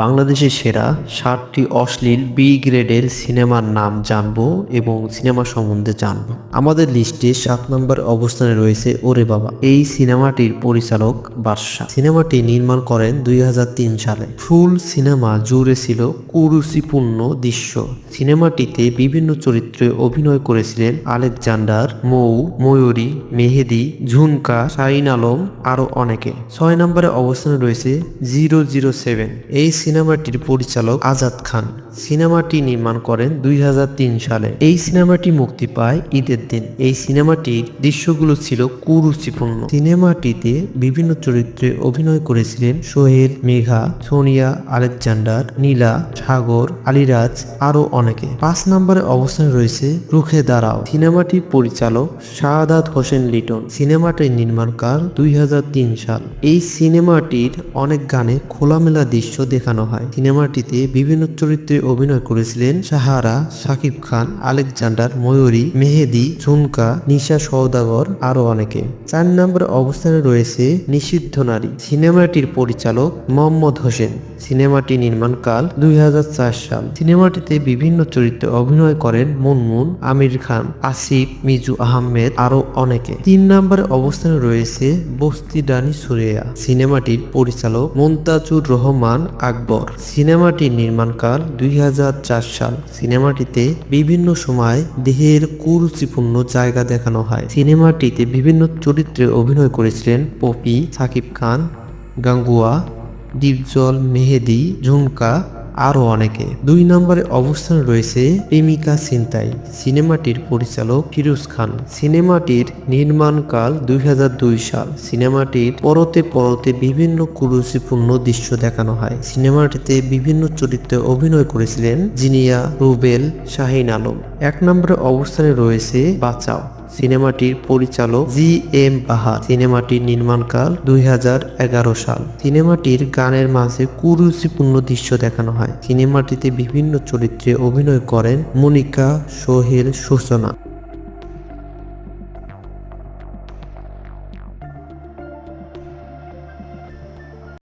বাংলাদেশের সেরা ষাটটি অশ্লীল বি গ্রেডের সিনেমার নাম জানব এবং সিনেমা সম্বন্ধে জানব। আমাদের লিস্টে সাত নম্বর অবস্থানে রয়েছে ওরে বাবা। এই সিনেমাটির পরিচালক বাদশা সিনেমাটি নির্মাণ করেন দুই হাজার তিন সালে। ফুল সিনেমা জুড়ে ছিল কুরুচিপূর্ণ দৃশ্য। সিনেমাটিতে বিভিন্ন চরিত্রে অভিনয় করেছিলেন আলেকজান্ডার, মৌ, ময়ূরী, মেহেদি, ঝুমকা, শাহিন আলম আরও অনেকে। ছয় নম্বরে অবস্থানে রয়েছে জিরো জিরো সেভেন। এই সিনেমাটির পরিচালক আজাদ খান। সিনেমাটি নির্মাণ করেন দুই হাজার তিন সালে। এই সিনেমাটি মুক্তি পায় ঈদের দিন। এই সিনেমাটির দৃশ্যগুলো ছিল কুরুচিপূর্ণ। সিনেমাটিতে বিভিন্ন চরিত্রে অভিনয় করেছিলেন সোহেল, মেঘা, সোনিয়া, আলেকজান্ডার, নীলা, সাগর, আলিরাজ আরও অনেকে। পাঁচ নম্বরে অবস্থানে রয়েছে রুখে দাঁড়াও। সিনেমাটির পরিচালক শাহাদাত হোসেন লিটন। সিনেমাটির নির্মাণকার দুই হাজার তিন সাল। এই সিনেমাটির অনেক গানে খোলামেলা দৃশ্য দেখানো হয়। সিনেমাটিতে বিভিন্ন চরিত্রে অভিনয় করেছিলেন সাহারা, শাকিব খান, আলেকজান্ডার, ময়ূরী, মেহেদি, ঝুমকা, নিশা সৌদাগর আরও অনেকে। চার নম্বর অবস্থানে রয়েছে নিষিদ্ধ নারী। সিনেমাটির পরিচালক মোহাম্মদ হোসেন। সিনেমাটি নির্মাণকাল দুই হাজার চার সাল। সিনেমাটিতে বিভিন্ন চরিত্রে অভিনয় করেন মুনমুন, আমির খান, আসিফ, মিজু আহমেদ আরও অনেকে। তিন নম্বরে অবস্থানে রয়েছে বস্তি ডানি সুরেয়া। সিনেমাটির পরিচালক মন্তাজুর রহমান আকবর। সিনেমাটির নির্মাণকাল দুই হাজার চার সাল। সিনেমাটিতে বিভিন্ন সময় দেহের কুরুচিপূর্ণ জায়গা দেখানো হয়। সিনেমাটিতে বিভিন্ন চরিত্রে অভিনয় করেছিলেন পপি, সাকিব খান, গাঙ্গুয়া ডিপজল মেহেদি, ঝুমকা, আরও অনেকে। দুই নম্বরে অবস্থান রয়েছে প্রেমিকা সিনতাই, সিনেমাটির পরিচালক ফিরোজ খান। সিনেমাটির নির্মাণকাল দুই হাজার দুই সাল। সিনেমাটির পরতে পরতে বিভিন্ন কুরুচিপূর্ণ দৃশ্য দেখানো হয়। সিনেমাটিতে বিভিন্ন চরিত্রে অভিনয় করেছিলেন জিনিয়া, রুবেল, শাহিন আলম। এক নম্বরে অবস্থানে রয়েছে বাঁচাও। সিনেমাটির পরিচালক জি এম বাহার। সিনেমাটির নির্মাণকাল দুই সাল। সিনেমাটির গানের মাঝে কুরুচিপূর্ণ দৃশ্য দেখানো হয়। সিনেমাটিতে বিভিন্ন চরিত্রে অভিনয় করেন মনিকা সোহেল সূচনা।